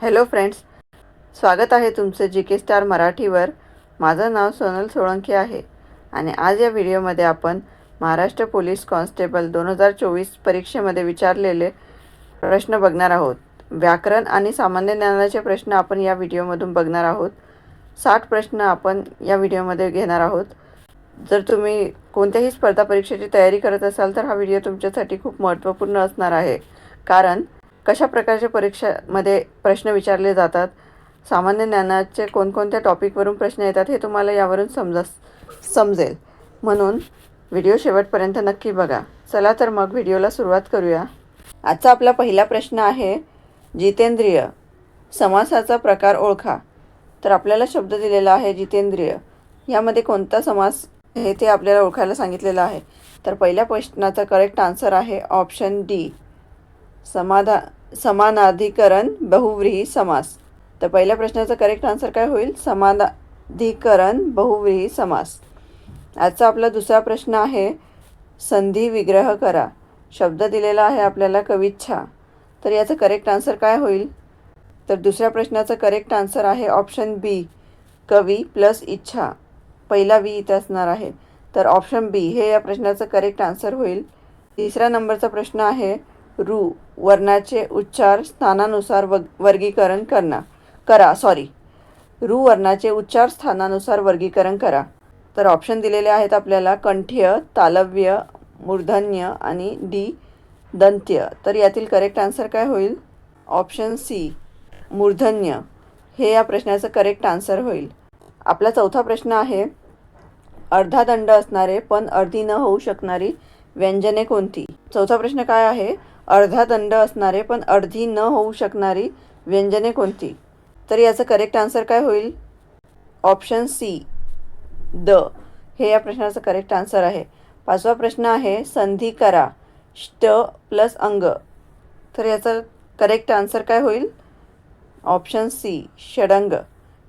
Hello friends स्वागत आहे तुमचं जी के स्टार मराठीवर. माझं नाव सोनल सोळंकी आहे. आणि आज या व्हिडिओमध्ये आपण महाराष्ट्र पोलीस कॉन्स्टेबल दोन हजार चोवीस परीक्षेमध्ये विचारलेले प्रश्न बघणार आहोत. व्याकरण आणि सामान्य ज्ञानाचे प्रश्न आपण या व्हिडिओमधून बघणार आहोत. साठ प्रश्न आपण या व्हिडिओमध्ये घेणार आहोत. जर तुम्ही कोणत्याही स्पर्धा परीक्षेची तयारी करत असाल तर हा व्हिडिओ तुमच्यासाठी खूप महत्त्वपूर्ण असणार आहे. कारण कशा प्रकारच्या परीक्षामध्ये प्रश्न विचारले जातात? सामान्य ज्ञानाचे कोणकोणत्या टॉपिकवरून प्रश्न येतात हे तुम्हाला यावरून समजा समजेल. म्हणून व्हिडिओ शेवटपर्यंत नक्की बघा. चला तर मग व्हिडिओला सुरुवात करूया. आजचा आपला पहिला प्रश्न आहे जितेंद्रिय. समासाचा प्रकार ओळखा. तर आपल्याला शब्द दिलेला आहे जितेंद्रिय. यामध्ये कोणता समास हे ते आपल्याला ओळखायला सांगितलेलं आहे. तर पहिल्या प्रश्नाचा करेक्ट आन्सर आहे ऑप्शन डी समाधा समानाधिकरण बहुव्रीही समास. तर पहिल्या प्रश्नाचा करेक्ट आन्सर काय होईल? समानाधिकरण बहुव्रीही समास. आजचा आपला दुसरा प्रश्न आहे संधी विग्रह करा. शब्द दिलेला आहे आपल्याला कविच्छा. तर याचं करेक्ट आन्सर काय होईल? तर दुसऱ्या प्रश्नाचं करेक्ट आन्सर आहे ऑप्शन बी कवी प्लस इच्छा. पहिला वी इथे असणार आहे. तर ऑप्शन बी हे या प्रश्नाचं करेक्ट आन्सर होईल. तिसऱ्या नंबरचा प्रश्न आहे रु. वर्णाचे उच्चार स्थानानुसार वग वर्गीकरण करणं करा. सॉरी रु. वर्णाचे उच्चार स्थानानुसार वर्गीकरण करा. तर ऑप्शन दिलेले आहेत आपल्याला कंठ्य तालव्य मूर्धन्य आणि डी दंत्य. तर यातील करेक्ट आन्सर काय होईल? ऑप्शन सी मूर्धन्य. हे या प्रश्नाचं करेक्ट आन्सर होईल. आपला चौथा प्रश्न आहे अर्धा दंड असणारे पण अर्धी न होऊ शकणारी व्यंजने कोणती? चौथा प्रश्न काय आहे? अर्धा दंड असणारे पण अर्धी न होऊ शकणारी व्यंजने कोणती? तर याचं करेक्ट आन्सर काय होईल? ऑप्शन सी द. हे या प्रश्नाचं करेक्ट आन्सर आहे. पाचवा प्रश्न आहे संधी करा. ष्ट प्लस अंग. तर याचं करेक्ट आन्सर काय होईल? ऑप्शन सी षडंग.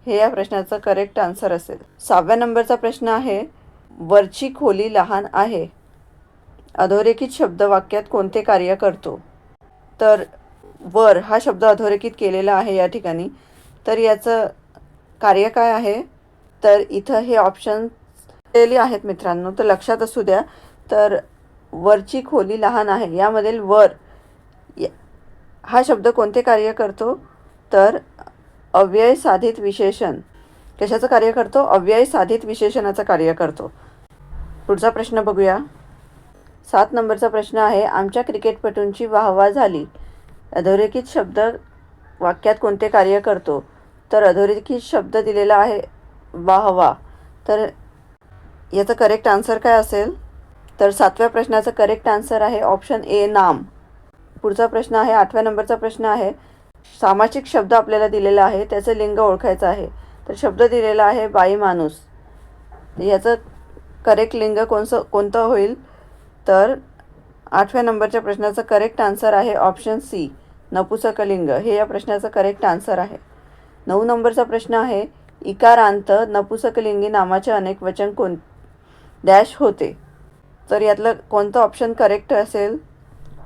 हे या प्रश्नाचं करेक्ट आन्सर असेल. सहाव्या नंबरचा प्रश्न आहे वरची खोली लहान आहे. अधोरेखित शब्द वाक्यात कोणते कार्य करतो? तर वर हा शब्द अधोरेखित केलेला आहे या ठिकाणी. तर याचं कार्य काय आहे? तर इथं हे ऑप्शन दिलेली आहेत मित्रांनो तर लक्षात असू द्या. तर वरची खोली लहान आहे यामधील वर या- हा शब्द कोणते कार्य करतो? तर अव्यय साधित विशेषण. कशाचं कार्य करतो? अव्यय साधित विशेषणाचं कार्य करतो. पुढचा प्रश्न बघूया. सात नंबरचा प्रश्न आहे. आमच्या क्रिकेटपटूंची वाहवा झाली. अधोरेखित शब्द वाक्यात कोणते कार्य करतो? तर अधोरेखित शब्द दिलेला आहे वाहवा. तर याचं करेक्ट आन्सर काय असेल? तर सातव्या प्रश्नाचं करेक्ट आन्सर आहे ऑप्शन ए नाम. पुढचा प्रश्न आहे आठव्या नंबरचा प्रश्न आहे. सामाजिक शब्द आपल्याला दिलेला आहे त्याचं लिंग ओळखायचं आहे. तर शब्द दिलेला आहे बाई माणूस. याचं करेक्ट लिंग कोणचं कोणतं होईल? तर आठव्या नंबरच्या प्रश्नाचं करेक्ट आन्सर आहे ऑप्शन सी नपुसकलिंग. हे या प्रश्नाचं करेक्ट आन्सर आहे. नऊ नंबरचा प्रश्न आहे इकारांत नपुसकलिंगी नामाचे अनेक वचन कोण डॅश होते. तर यातलं कोणतं ऑप्शन करेक्ट असेल?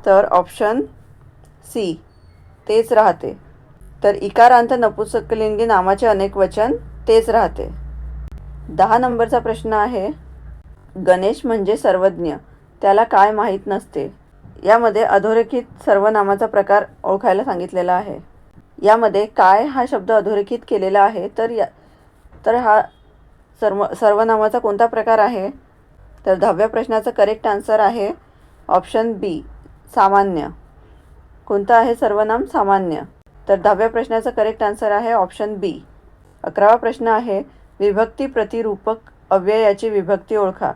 तर ऑप्शन सी तेच राहते. तर इकारांत नपुसकलिंगी नामाचे अनेक वचन तेच राहते. दहा नंबरचा प्रश्न आहे गणेश म्हणजे सर्वज्ञ. त्याला काय माहीत नसते. यामध्ये अधोरेखित सर्वनामाचा प्रकार ओळखायला सांगितलेला आहे. यामध्ये काय हा शब्द अधोरेखित केलेला आहे तर या तर हा सर्व सर्वनामाचा कोणता प्रकार आहे? तर दहाव्या प्रश्नाचं करेक्ट आन्सर आहे ऑप्शन बी सामान्य. कोणतं आहे सर्वनाम? सामान्य. तर दहाव्या प्रश्नाचं करेक्ट आन्सर आहे ऑप्शन बी अकरावा प्रश्न आहे विभक्ती प्रतिरूपक अव्ययाची विभक्ती ओळखा.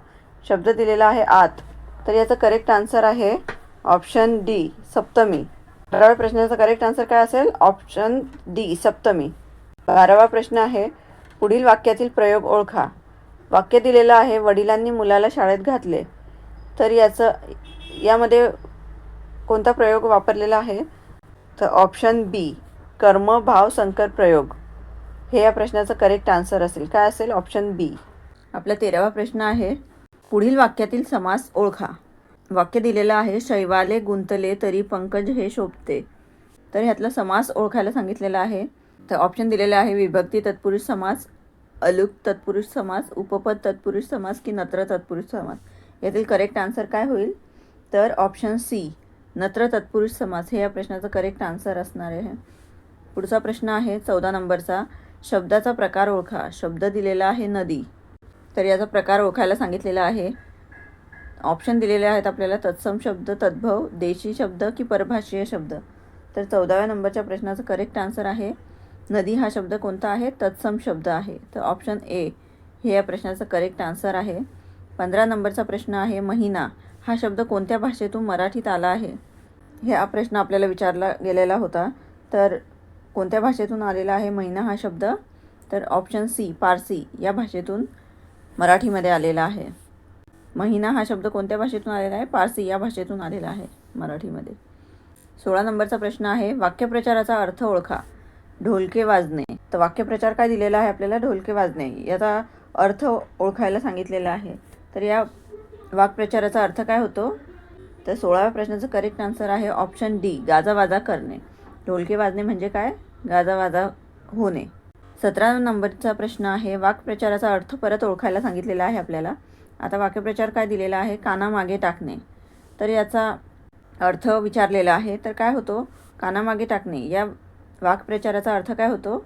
शब्द दिलेला आहे आत. तर याचं करेक्ट आन्सर आहे ऑप्शन डी सप्तमी. बाराव्या प्रश्नाचा करेक्ट आन्सर काय असेल? ऑप्शन डी सप्तमी. बारावा प्रश्न आहे पुढील वाक्यातील प्रयोग ओळखा. वाक्य दिलेलं आहे वडिलांनी मुलाला शाळेत घातले. तर याचं यामध्ये कोणता प्रयोग वापरलेला आहे? तर ऑप्शन बी कर्म भाव संकर प्रयोग. हे या प्रश्नाचं करेक्ट आन्सर असेल. काय असेल? ऑप्शन बी आपला तेरावा प्रश्न आहे पुढील वाक्यातील समास ओळखा. वाक्य दिलेलं आहे शैवाले गुंतले तरी पंकज हे शोभते. तर ह्यातला समास ओळखायला सांगितलेला आहे. तर ऑप्शन दिलेलं आहे विभक्ती तत्पुरुष समास अलुक तत्पुरुष समास उपपद तत्पुरुष समास की नत्र तत्पुरुष समास. यातील करेक्ट आन्सर काय होईल? तर ऑप्शन सी नत्र तत्पुरुष समास. हे या प्रश्नाचं करेक्ट आन्सर असणार आहे. पुढचा प्रश्न आहे चौदा नंबरचा. शब्दाचा प्रकार ओळखा. शब्द दिलेला आहे नदी. तर याचा प्रकार ओळखायला सांगितलेला आहे. ऑप्शन दिलेले आहेत आपल्याला तत्सम शब्द तद्भव देशी शब्द की परभाषीय शब्द. तर चौदाव्या नंबरच्या प्रश्नाचं करेक्ट आन्सर आहे. नदी हा शब्द कोणता आहे? तत्सम शब्द आहे. तर ऑप्शन ए हे या प्रश्नाचं करेक्ट आन्सर आहे. पंधरा नंबरचा प्रश्न आहे महिना. हा शब्द कोणत्या भाषेतून मराठीत आला आहे? हे हा प्रश्न आपल्याला विचारला गेलेला होता. तर कोणत्या भाषेतून आलेला आहे महिना हा शब्द? तर ऑप्शन सी पारसी. या भाषेतून मराठीमध्ये आलेला आहे. महिना हा शब्द कोणत्या भाषेतून आलेला आहे? पारसी या भाषेतून आलेला आहे मराठीमध्ये. सोळा नंबरचा प्रश्न आहे वाक्यप्रचाराचा अर्थ ओळखा. ढोलके वाजणे. तर वाक्यप्रचार काय दिलेला आहे आपल्याला? ढोलके वाजणे. याचा अर्थ ओळखायला सांगितलेला आहे. तर या वाक्प्रचाराचा अर्थ काय होतो? तर सोळाव्या प्रश्नाचं करेक्ट आन्सर आहे ऑप्शन डी गाजावाजा करणे. ढोलके वाजणे म्हणजे काय? गाजावाजा होणे. सतरा नंबरचा प्रश्न आहे. वाक्प्रचाराचा अर्थ परत ओळखायला सांगितलेला आहे आपल्याला. आता वाक्यप्रचार काय दिलेला आहे? कानामागे टाकणे. तर याचा अर्थ विचारलेला आहे. तर काय होतो? कानामागे टाकणे. या वाक्प्रचाराचा अर्थ काय होतो?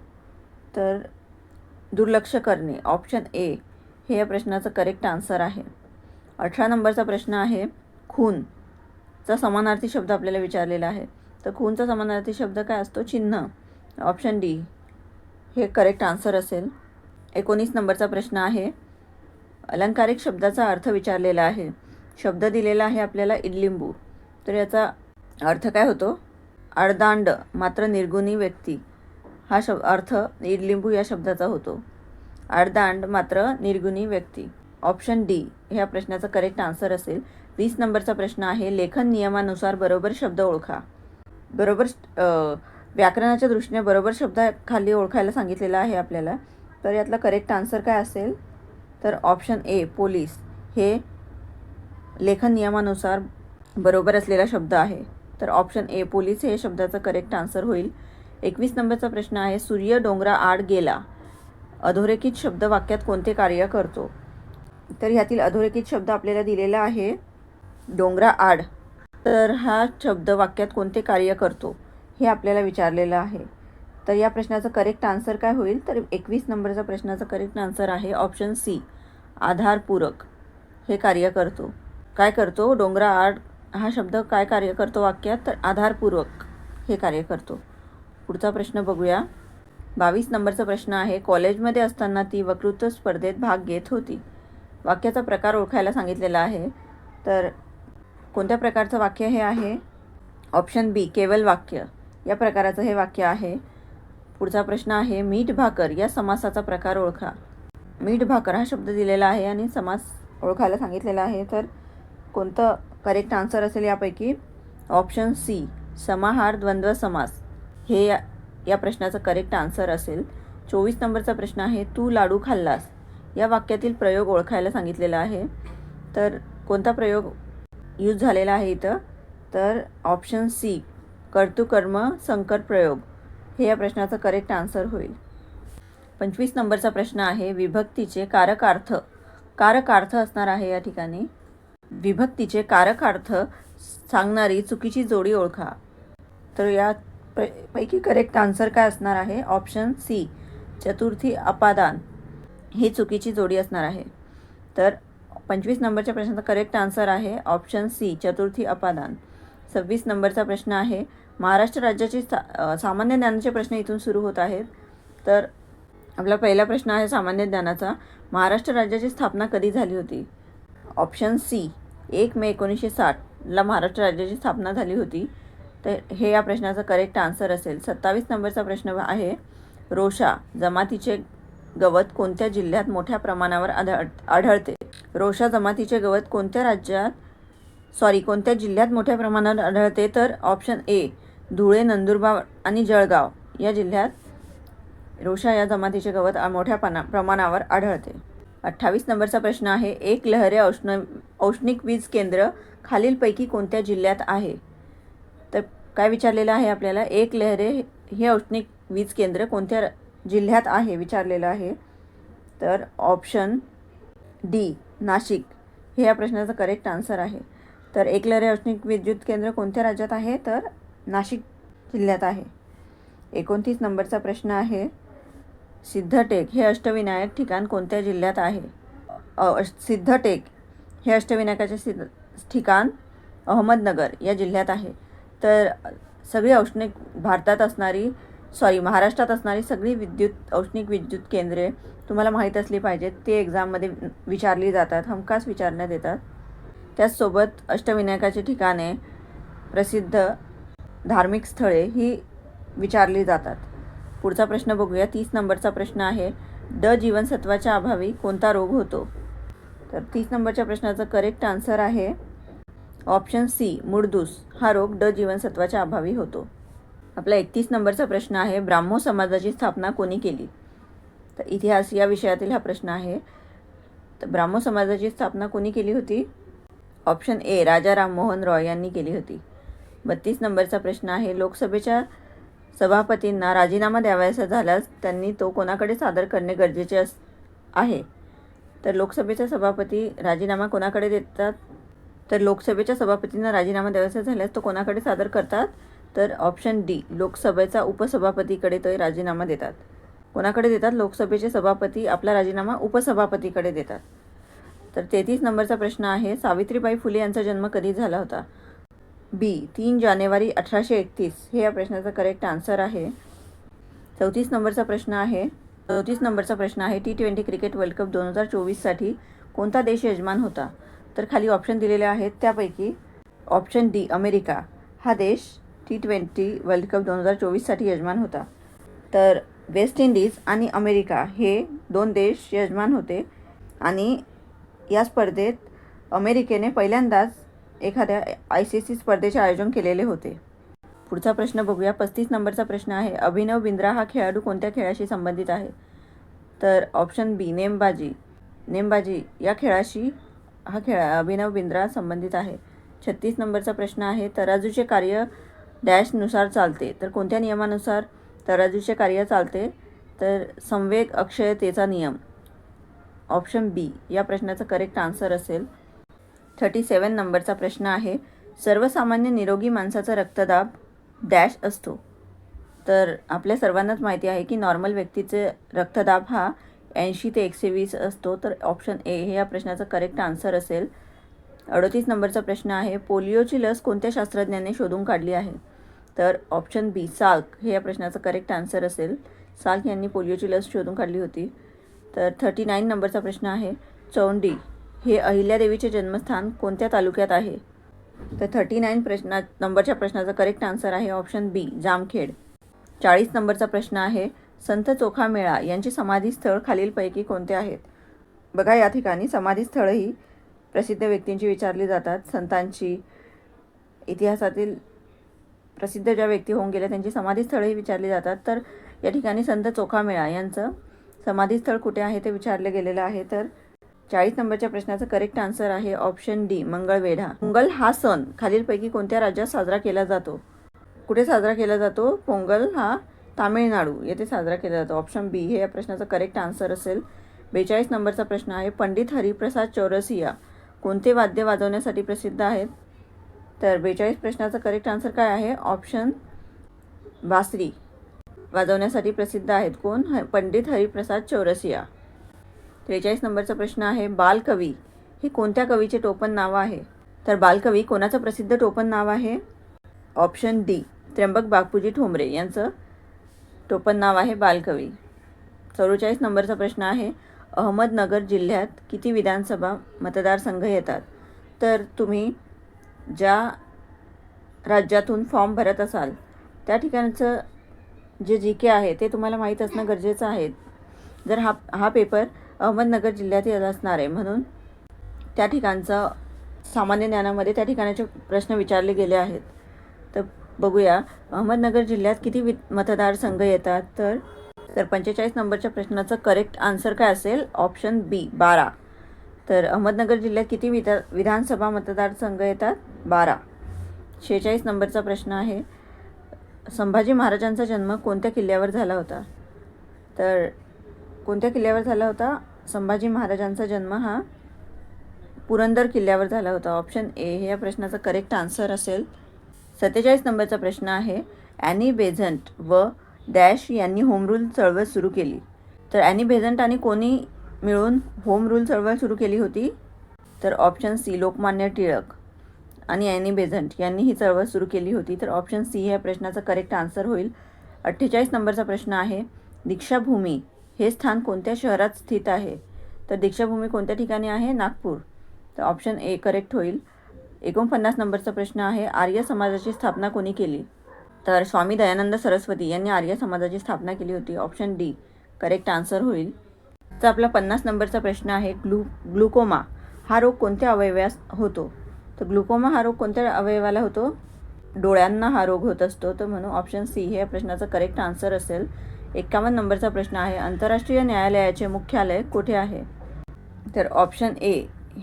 तर दुर्लक्ष करणे. Option A. हे या प्रश्नाचं करेक्ट आन्सर आहे. अठरा नंबरचा प्रश्न आहे. खूनचा समानार्थी शब्द आपल्याला विचारलेला आहे. तर खूनचा समानार्थी शब्द काय असतो? चिन्ह. Option D. हे करेक्ट आन्सर असेल. एकोणीस नंबरचा प्रश्न आहे. अलंकारिक शब्दाचा अर्थ विचारलेला आहे. शब्द दिलेला आहे आपल्याला इडलिंबू. तर याचा अर्थ काय होतो? अर्धांड मात्र निर्गुणी व्यक्ती. हा शब अर्थ इडलिंबू या शब्दाचा होतो. अर्धांड मात्र निर्गुणी व्यक्ती. ऑप्शन डी ह्या प्रश्नाचा करेक्ट आन्सर असेल. वीस नंबरचा प्रश्न आहे लेखन नियमानुसार बरोबर शब्द ओळखा. बरोबर व्याकरणाच्या दृष्टीने बरोबर शब्द खाली ओळखायला सांगितलेला आहे आपल्याला. तर यातला करेक्ट आन्सर काय असेल? तर ऑप्शन ए पोलीस हे लेखन नियमानुसार बरोबर असलेला शब्द आहे. तर ऑप्शन ए पोलीस हे शब्दाचं करेक्ट आन्सर होईल. एकवीस नंबरचा प्रश्न आहे सूर्य डोंगरा आड गेला. अधोरेखित शब्द वाक्यात कोणते कार्य करतो? तर ह्यातील अधोरेखित शब्द आपल्याला दिलेला आहे डोंगरा आड. तर हा शब्द वाक्यात कोणते कार्य करतो? हे आपल्याला विचारलेलं आहे. तर या प्रश्नाचं करेक्ट आन्सर काय होईल? तर एकवीस नंबरचा प्रश्नाचं करेक्ट आन्सर आहे ऑप्शन सी आधारपूरक. हे कार्य करतो. काय करतो? डोंगरा आड हा शब्द काय कार्य करतो वाक्यात? तर आधारपूर्वक हे कार्य करतो. पुढचा प्रश्न बघूया. बावीस नंबरचा प्रश्न आहे. कॉलेजमध्ये असताना ती वक्तृत्व स्पर्धेत भाग घेत होती. वाक्याचा प्रकार ओळखायला सांगितलेला आहे. तर कोणत्या प्रकारचं वाक्य हे आहे? ऑप्शन बी केवल वाक्य. या प्रकाराचं हे वाक्य आहे. पुढचा प्रश्न आहे मीठ भाकर या समासाचा प्रकार ओळखा. मीठ भाकर हा शब्द दिलेला आहे आणि समास ओळखायला सांगितलेला आहे. तर कोणतं करेक्ट आन्सर असेल यापैकी? ऑप्शन सी समाहार द्वंद्व समास. हे या या प्रश्नाचं करेक्ट आन्सर असेल. चोवीस नंबरचा प्रश्न आहे तू लाडू खाल्लास? या वाक्यातील प्रयोग ओळखायला सांगितलेला आहे. तर कोणता प्रयोग यूज झालेला आहे इथं? तर ऑप्शन सी कर्तुकर्म संकर प्रयोग. हे या प्रश्नाचं करेक्ट आन्सर होईल. पंचवीस नंबरचा प्रश्न आहे विभक्तीचे कारकार्थ. कारकार्थ असणार आहे या ठिकाणी. विभक्तीचे कारकार्थ सांगणारी चुकीची जोडी ओळखा. तर या पैकी करेक्ट आन्सर काय असणार आहे? ऑप्शन सी चतुर्थी अपादान. ही चुकीची जोडी असणार आहे. तर पंचवीस नंबरच्या प्रश्नाचा करेक्ट आन्सर आहे ऑप्शन सी चतुर्थी अपादान. सव्वीस नंबरचा प्रश्न आहे महाराष्ट्र राज्याची सा सामान्य ज्ञानाचे प्रश्न इथून सुरू होत आहेत. तर आपला पहिला प्रश्न आहे सामान्य ज्ञानाचा. महाराष्ट्र राज्याची स्थापना कधी झाली होती? ऑप्शन सी एक मे एकोणीसशे साठला महाराष्ट्र राज्याची स्थापना झाली होती. तर हे या प्रश्नाचं करेक्ट आन्सर असेल. सत्तावीस नंबरचा प्रश्न आहे रोषा जमातीचे गवत कोणत्या जिल्ह्यात मोठ्या प्रमाणावर आढळ आढळते? रोषा जमातीचे गवत कोणत्या राज्यात सॉरी कोणत्या जिल्ह्यात मोठ्या प्रमाणावर आढळते? तर ऑप्शन ए धुळे नंदुरबार आणि जळगाव या जिल्ह्यात रोषा या जमातीचे गवत मोठ्या पना प्रमाणावर आढळते. अठ्ठावीस नंबरचा प्रश्न आहे एक लहरे औष्ण औष्णिक वीज केंद्र खालीलपैकी कोणत्या जिल्ह्यात आहे? तर काय विचारलेलं आहे आपल्याला? एक लहरे हे औष्णिक वीज केंद्र कोणत्या र- जिल्ह्यात आहे विचारलेलं आहे? तर ऑप्शन डी नाशिक. हे या प्रश्नाचं करेक्ट आन्सर आहे. तर एकलहरे औष्णिक विद्युत केंद्र कोणत्या राज्यात आहे? तर नाशिक जिल्ह्यात आहे. एकोणतीस नंबरचा प्रश्न आहे सिद्धटेक हे अष्टविनायक ठिकाण कोणत्या जिल्ह्यात आहे? सिद्धटेक हे अष्टविनायकाचे सिद्ध ठिकाण अहमदनगर या जिल्ह्यात आहे. तर सगळी औष्णिक भारतात असणारी सॉरी महाराष्ट्रात असणारी सगळी विद्युत औष्णिक विद्युत केंद्रे तुम्हाला माहीत असली पाहिजेत. ते एक्झाममध्ये विचारली जातात हमखास विचारण्यात येतात त्याचसोबत अष्टविनायकाची ठिकाणे प्रसिद्ध धार्मिक स्थळे ही विचारली जातात. पुढचा प्रश्न बघूया. तीस नंबरचा प्रश्न आहे ड जीवनसत्वाच्या अभावी कोणता रोग होतो? तर तीस नंबरच्या प्रश्नाचं करेक्ट आन्सर आहे ऑप्शन सी मुडदूस. हा रोग ड जीवनसत्वाच्या अभावी होतो. आपला एकतीस नंबरचा प्रश्न आहे ब्राह्मो समाजाची स्थापना कोणी केली? तर इतिहास या विषयातील हा प्रश्न आहे. तर ब्राह्मो समाजाची स्थापना कोणी केली होती? ऑप्शन ए राजा राममोहन रॉय यांनी केली होती. बत्तीस नंबरचा प्रश्न आहे. लोकसभेच्या सभापतींना राजीनामा द्यावयाचा झाल्यास त्यांनी तो कोणाकडे सादर करणे गरजेचे अस आहे. तर लोकसभेचा सभापती राजीनामा कोणाकडे देतात? तर लोकसभेच्या सभापतींना राजीनामा द्यावायचा झाल्यास तो कोणाकडे सादर करतात? तर ऑप्शन डी लोकसभेचा उपसभापतीकडे तो राजीनामा देतात. कोणाकडे देतात? लोकसभेचे सभापती आपला राजीनामा उपसभापतीकडे देतात. तर तेहतीस नंबरचा प्रश्न आहे. सावित्रीबाई फुले यांचा जन्म कधी झाला होता? बी तीन जानेवारी अठराशे एकतीस. हे या प्रश्नाचा करेक्ट आन्सर आहे. चौतीस नंबरचा प्रश्न आहे. चौतीस नंबरचा प्रश्न आहे T twenty cricket world cup दोन हजार चोवीससाठी कोणता देश यजमान होता? तर खाली ऑप्शन दिलेले आहेत. त्यापैकी ऑप्शन डी अमेरिका. हा देश टी ट्वेंटी वर्ल्ड कप दोन हजार चोवीससाठी यजमान होता. तर वेस्ट इंडिज आणि अमेरिका हे दोन देश यजमान होते. आणि या स्पर्धेत अमेरिकेने पहिल्यांदाच एखाद्या आय सी सी स्पर्धेचे आयोजन केलेले होते. पुढचा प्रश्न बघूया. पस्तीस नंबरचा प्रश्न आहे. अभिनव बिंद्रा हा खेळाडू कोणत्या खेळाशी संबंधित आहे? तर ऑप्शन बी नेमबाजी. नेमबाजी या खेळाशी हा खेळा अभिनव बिंद्रा संबंधित आहे. छत्तीस नंबरचा प्रश्न आहे. तराजूचे कार्य डॅशनुसार चालते. तर कोणत्या नियमानुसार तराजूचे कार्य चालते? तर संवेग अक्षयतेचा नियम. ऑप्शन बी या प्रश्नाचं करेक्ट आन्सर असेल. थर्टी सेवन नंबरचा प्रश्न आहे. सर्वसामान्य निरोगी माणसाचा रक्तदाब डॅश असतो. तर आपल्या सर्वांनाच माहिती आहे की नॉर्मल व्यक्तीचे रक्तदाब हा ऐंशी ते एकशे वीस असतो. तर ऑप्शन ए हे या प्रश्नाचा करेक्ट आन्सर असेल. अडतीस नंबरचा प्रश्न आहे पोलिओची लस कोणत्या शास्त्रज्ञाने शोधून काढली आहे? तर ऑप्शन बी साल्क हे या प्रश्नाचं करेक्ट आन्सर असेल. साल्क यांनी पोलिओची लस शोधून काढली होती. तर थर्टी नाईन नंबरचा प्रश्न आहे चौंडी हे अहिल्यादेवीचे जन्मस्थान कोणत्या तालुक्यात आहे? तर थर्टी नाईन प्रश्ना नंबरच्या प्रश्नाचा करेक्ट आन्सर आहे ऑप्शन बी जामखेड. चाळीस नंबरचा प्रश्न आहे संत चोखा मेळा यांची समाधीस्थळ खालीलपैकी कोणते आहेत? बघा या ठिकाणी समाधीस्थळंही प्रसिद्ध व्यक्तींची विचारली जातात. संतांची इतिहासातील प्रसिद्ध ज्या व्यक्ती होऊन गेल्या त्यांची समाधीस्थळंही विचारली जातात. तर या ठिकाणी संत चोखा मेळा यांचं समाधीस्थळ कुठे आहे ते विचारले गेलेलं आहे. तर चाळीस नंबरच्या प्रश्नाचं करेक्ट आन्सर आहे ऑप्शन डी मंगळवेढा. पोंगल हा सण खालीलपैकी कोणत्या राज्यात साजरा केला जातो? कुठे साजरा केला जातो? पोंगल हा तामिळनाडू येथे साजरा केला जातो. ऑप्शन बी हे या प्रश्नाचं करेक्ट आन्सर असेल. बेचाळीस नंबरचा प्रश्न आहे पंडित हरिप्रसाद चौरसिया कोणते वाद्य वाजवण्यासाठी प्रसिद्ध आहेत? तर बेचाळीस प्रश्नाचं करेक्ट आन्सर काय आहे? ऑप्शन बासरी वाजवण्यासाठी प्रसिद्ध आहेत कोण? ह पंडित हरिप्रसाद चौरसिया. त्रेचाळीस नंबरचा प्रश्न आहे बालकवी. हे कोणत्या कवीचे टोपण नाव आहे? तर बालकवी कोणाचं प्रसिद्ध टोपण नाव आहे? ऑप्शन डी त्र्यंबक बापूजी ठोंबरे यांचं टोपण नाव आहे बालकवी. चौवेचाळीस नंबरचा प्रश्न आहे अहमदनगर जिल्ह्यात किती विधानसभा मतदारसंघ येतात? तर तुम्ही ज्या राज्यातून फॉर्म भरत असाल त्या ठिकाणचं जे जी के आहे ते तुम्हाला माहीत असणं गरजेचं आहे. जर हा हा पेपर अहमदनगर जिल्ह्यात येत असणार आहे. म्हणून त्या ठिकाणचं सामान्य ज्ञानामध्ये त्या ठिकाणाचे प्रश्न विचारले गेले आहेत. तर बघूया अहमदनगर जिल्ह्यात किती वि मतदारसंघ येतात? तर तर पंचेचाळीस नंबरच्या प्रश्नाचं करेक्ट आन्सर काय असेल? ऑप्शन बी बारा. तर अहमदनगर जिल्ह्यात किती विधा विधानसभा मतदारसंघ येतात? बारा. शेहेचाळीस नंबरचा प्रश्न आहे. संभाजी महाराजांचा जन्म कोणत्या किल्ल्यावर झाला होता? तर कोणत्या किल्ल्यावर झाला होता? संभाजी महाराजांचा जन्म हा पुरंदर किल्ल्यावर झाला होता. ऑप्शन ए हे या प्रश्नाचा करेक्ट आन्सर असेल. सत्तेचाळीस नंबरचा प्रश्न आहे. ॲनी बेझंट व डॅश यांनी होम रूल चळवळ सुरू केली. तर ॲनी बेझंट आणि कोणी मिळून होम रूल चळवळ सुरू केली होती? तर ऑप्शन सी लोकमान्य टिळक आणि ॲनी बेझंट यांनी ही चळवळ सुरू केली होती. तर ऑप्शन सी ह्या प्रश्नाचा करेक्ट आन्सर होईल. अठ्ठेचाळीस नंबरचा प्रश्न आहे. दीक्षाभूमी हे स्थान कोणत्या शहरात स्थित आहे? तर दीक्षाभूमी कोणत्या ठिकाणी आहे? नागपूर. तर ऑप्शन ए करेक्ट होईल. एकोणपन्नास नंबरचा प्रश्न आहे आर्य समाजाची स्थापना कोणी केली? तर स्वामी दयानंद सरस्वती यांनी आर्य समाजाची स्थापना केली होती. ऑप्शन डी करेक्ट आन्सर होईल. तर आपला पन्नास नंबरचा प्रश्न आहे ग्लू ग्लुकोमा हा रोग कोणत्या अवयवास होतो? तर ग्लुकोमा हा रोग कोणत्या अवयवाला होतो? डोळ्यांना हा रोग होत असतो. तर म्हणून ऑप्शन सी हे या प्रश्नाचं करेक्ट आन्सर असेल. एक्कावन्न नंबरचा प्रश्न आहे. आंतरराष्ट्रीय न्यायालयाचे मुख्यालय कुठे आहे? तर ऑप्शन ए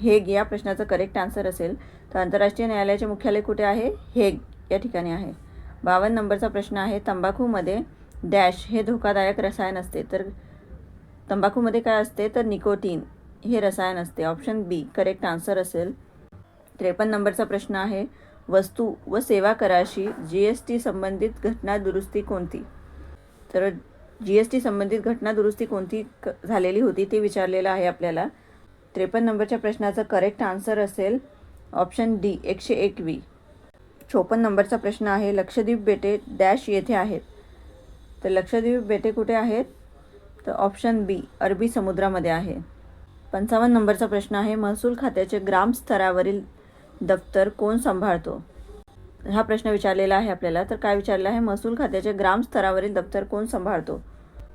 हेग या प्रश्नाचं करेक्ट आन्सर असेल. तर आंतरराष्ट्रीय न्यायालयाचे मुख्यालय कुठे आहे? हेग या ठिकाणी आहे. बावन्न नंबरचा प्रश्न आहे तंबाखूमध्ये डॅश हे धोकादायक रसायन असते. तर तंबाखूमध्ये काय असते? तर निकोटीन हे रसायन असते. ऑप्शन बी करेक्ट आन्सर असेल. त्रेपन्न नंबरचा प्रश्न आहे वस्तू व सेवा कराशी जी एस टी संबंधित घटना दुरुस्ती कोणती? तर जी एस टी संबंधित घटना दुरुस्ती कोणती क झालेली होती ते विचारलेलं आहे आपल्याला. त्रेपन्न नंबरच्या प्रश्नाचं करेक्ट आन्सर असेल ऑप्शन डी एकशे एकवी चोपन्न नंबरचा प्रश्न आहे लक्षद्वीप बेटे डॅश येथे आहेत. तर लक्षद्वीप बेटे कुठे आहेत? तर ऑप्शन बी अरबी समुद्रामध्ये आहे. पंचावन्न नंबरचा प्रश्न आहे महसूल खात्याचे ग्रामस्तरावरील दफ्तर कोण सांभाळतो? हा प्रश्न विचारलेला आहे आपल्याला. तर काय विचारलं आहे? महसूल खात्याचे ग्रामस्तरावरील दप्तर कोण सांभाळतो?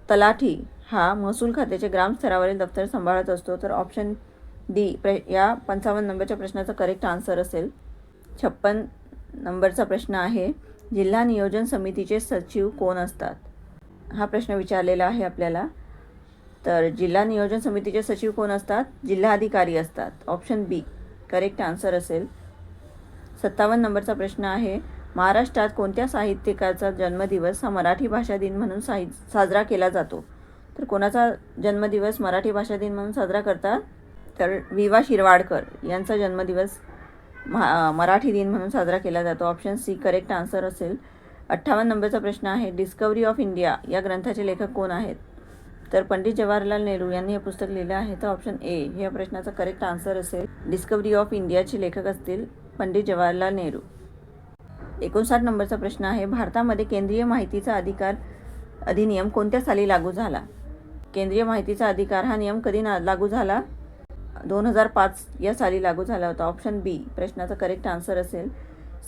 तलाठी हा महसूल खात्याचे ग्रामस्तरावरील दप्तर सांभाळत असतो. तर ऑप्शन डी प्र या पंचावन्न नंबरच्या प्रश्नाचा करेक्ट आन्सर असेल. छप्पन नंबरचा प्रश्न आहे जिल्हा नियोजन समितीचे सचिव कोण असतात? हा प्रश्न विचारलेला आहे आपल्याला. तर जिल्हा नियोजन समितीचे सचिव कोण असतात? जिल्हाधिकारी असतात. ऑप्शन बी करेक्ट आन्सर असेल. सत्तावन्न नंबरचा प्रश्न आहे महाराष्ट्रात कोणत्या साहित्यिकाचा जन्मदिवस हा मराठी भाषा दिन म्हणून साहि साजरा केला जातो? तर कोणाचा जन्मदिवस मराठी भाषा दिन म्हणून साजरा करतात तर वि वा शिरवाडकर यांचा जन्मदिवस महा मराठी दिन म्हणून साजरा केला जातो. ऑप्शन सी करेक्ट आन्सर असेल. अठ्ठावन्न नंबरचा प्रश्न आहे डिस्कवरी ऑफ इंडिया या ग्रंथाचे लेखक कोण आहेत? तर पंडित जवाहरलाल नेहरू यांनी हे पुस्तक लिहिलं आहे. तर ऑप्शन ए ह्या या प्रश्नाचा करेक्ट आन्सर असेल. डिस्कवरी ऑफ इंडियाचे लेखक असतील. पंडित जवाहरलाल नेहरू. एकोणसाठ नंबरचा प्रश्न आहे भारतामध्ये केंद्रीय माहितीचा अधिकार अधिनियम कोणत्या साली लागू झाला? केंद्रीय माहितीचा अधिकार हा नियम कधी ना लागू झाला? दोन हजार पाच या साली लागू झाला होता. ऑप्शन बी प्रश्नाचा करेक्ट आन्सर असेल.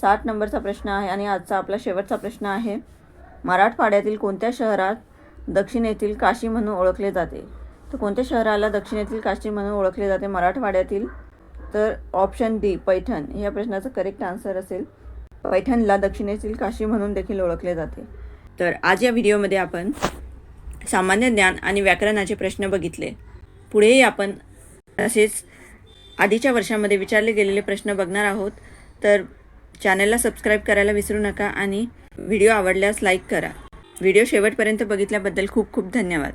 साठ नंबरचा प्रश्न आहे आणि आजचा आपला शेवटचा प्रश्न आहे. मराठवाड्यातील कोणत्या शहरात दक्षिणेतील काशी म्हणून ओळखले जाते? तर कोणत्या शहराला दक्षिणेतील काशी म्हणून ओळखले जाते? मराठवाड्यातील तर ऑप्शन डी पैठण. या प्रश्नाचं करेक्ट आन्सर असेल. पैठणला दक्षिणेतील काशी म्हणून देखील ओळखले जाते. तर आज या व्हिडिओमध्ये आपण सामान्य ज्ञान आणि व्याकरणाचे प्रश्न बघितले. पुढेही आपण तसेच आधीच्या वर्षामध्ये विचारले गेलेले प्रश्न बघणार आहोत. तर चॅनलला सबस्क्राईब करायला विसरू नका आणि व्हिडिओ आवडल्यास लाईक करा. व्हिडिओ शेवटपर्यंत बघितल्याबद्दल खूप खूप धन्यवाद.